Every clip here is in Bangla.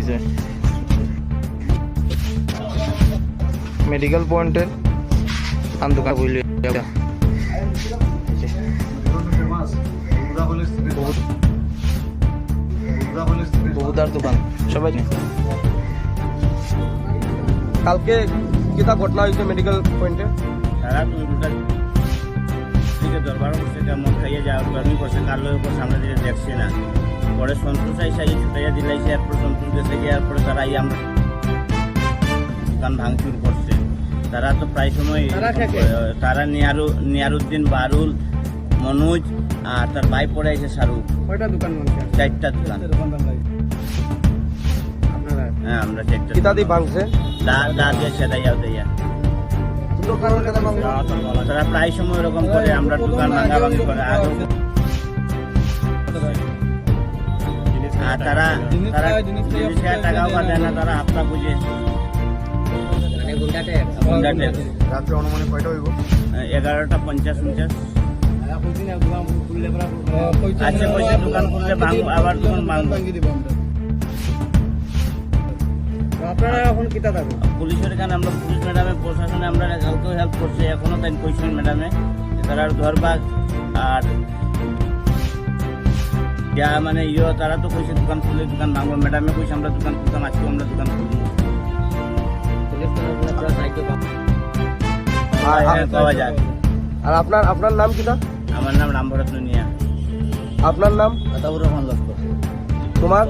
আছে মেডিকেল পয়েন্টের। কালকে কিতা ঘটনা হয়েছে মেডিকেল পয়েন্টে দিকে দরবার করছে কেমন খাইয়ে যা, গরমি করছে কার লোক সামনে দিকে দেখছে না। পরে সন্তোষ আইসা এই ছুটাইয়া দিলাইছে এরপর সন্তোষ গেছে গিয়ে এরপরে তারা এই আমরা দোকান ভাঙচুর করছে। তারা তো প্রায় সময় তারা নিয়ারু নিয়ারুদ্দিন বারুল মনোজ আর তার ভাই পড়ে আছে শাহরুখ। কয়টা দোকান ভাঙছে? চারটা দোকান। হ্যাঁ আমরা চারটা দিয়ে ভাঙছে। দা দা দিয়ে সেদাইয়া দেয়া তারা প্রায় সময় এরকম করে আমরা দোকান ভাঙা ভাঙি করে। আগে আর তারা তারা টাকাও বা দেয় না তারা হাফটা বুঝে। রাত্রে অনুমানে কয়টা হইব? এগারোটা পঞ্চাশ পঞ্চাশ আচ্ছা পয়সা দোকান খুললে ভাঙবো আবার দোকান ভাঙবো। আপনারা এখন কিতা পুলিশের এখানে আমরা পুলিশ ম্যাডামে প্রশাসনে আমরা কালকেও হেল্প করছি এখনও তাই কইছেন ম্যাডামে তারা ধরবাগ আর যা মানে ইয়ে তারা তো কইছে দোকান খুলে দোকান ভাঙবো ম্যাডামে কইছে আমরা দোকান খুলতাম আজকে আমরা দোকান খুলবো হ্যাঁ, হ্যাঁ, পাওয়া যায় আর আপনার আপনার নাম কিতা আমার নাম রামভরত নিয়া আপনার নাম আতাউর রহমান লস্কর তোমার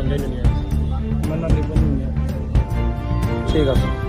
ঠিক আছে